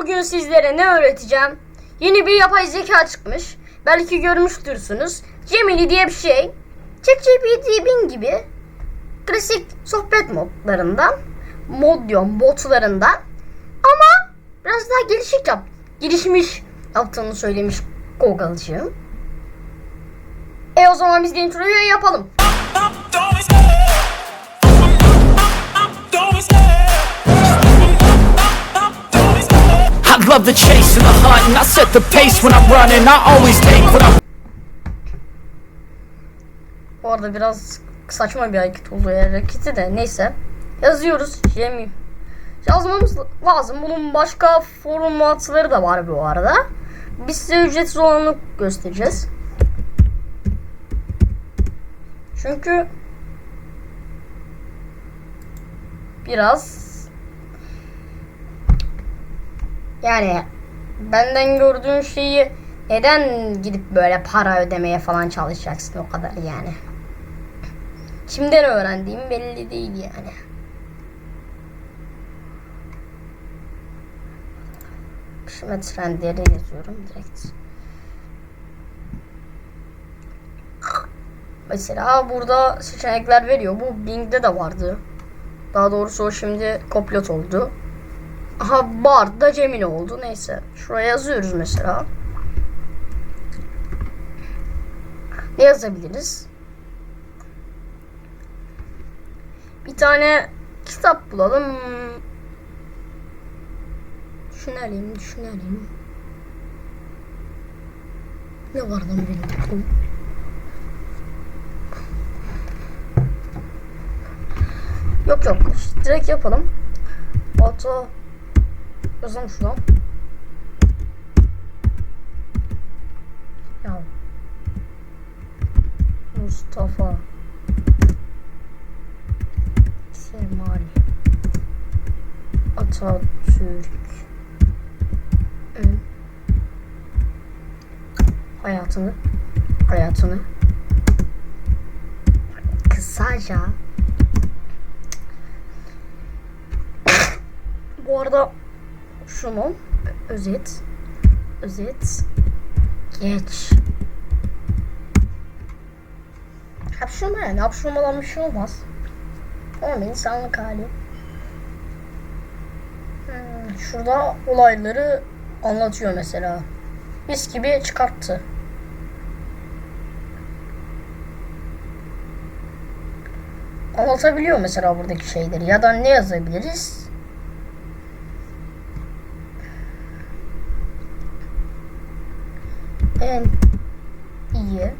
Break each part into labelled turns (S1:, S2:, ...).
S1: Bugün sizlere ne öğreteceğim? Yeni bir yapay zeka çıkmış. Belki görmüştürsünüz. Gemini diye bir şey. ChatGPT 1000 gibi klasik sohbet modlarından, mod botlarından ama biraz daha gelişik yap, gelişmiş yaptığını söylemiş Google'cığım. E o zaman biz de introyu yapalım.
S2: The chase and the hunt, and I set the pace when I'm running. I always take what I
S1: Bu arada biraz saçma bir hareket oldu ya hareketi de neyse. Yazıyoruz. Şey Yazmamız lazım. Bunun başka formatları da var bu arada. Biz size ücretsiz olanı göstereceğiz. Çünkü biraz yani benden gördüğün şeyi neden gidip böyle para ödemeye falan çalışacaksın o kadar yani. Kimden öğrendiğim belli değil yani. Şimdi trendleri yazıyorum direkt. Mesela burada seçenekler veriyor. Bu Bing'de de vardı. Daha doğrusu o şimdi Copilot oldu. Aha Bard da Gemini oldu. Neyse. Şuraya yazıyoruz mesela. Ne yazabiliriz? Bir tane kitap bulalım. Düşünelim, düşünelim. Ne var lan benim? Yok yok. Direkt yapalım. Auto yazalım şuradan. Ya. Mustafa. Kemal Atatürk. Ün hayatını hayatını. Kısaca. Bu arada şunun özet. Özet. Geç. Hapşurma yani. Hapşurmadan bir şey olmaz. Ama insanlık hali. Hmm, şurada olayları anlatıyor mesela. Mis gibi çıkarttı. Anlatabiliyor mesela buradaki şeyleri. Ya da ne yazabiliriz en iyi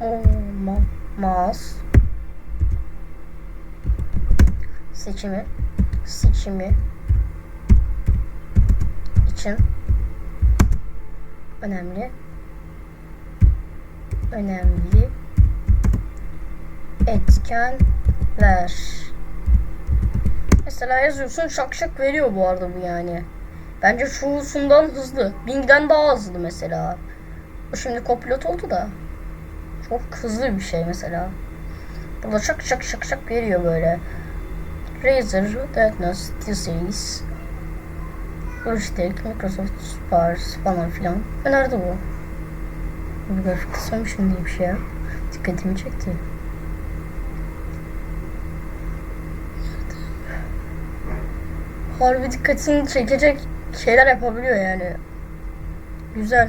S1: olmaz seçimi seçimi için önemli önemli etkenler mesela yazıyorsun şak şak veriyor bu arada bu yani bence çoğusundan hızlı Bing'den daha hızlı mesela o şimdi kopilot oldu da çok hızlı bir şey mesela burada şak şak şak şak veriyor böyle Razer, Diagnos, T-Series, Logitech, Microsoft Spars falan filan. E nerede bu? Bu grafik kısamışım diye bir şey. Dikkatimi çekti. Harbi dikkatini çekecek şeyler yapabiliyor yani. Güzel.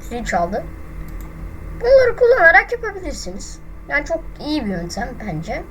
S1: Zil çaldı. Bunları kullanarak yapabilirsiniz. Yani çok iyi bir yöntem bence.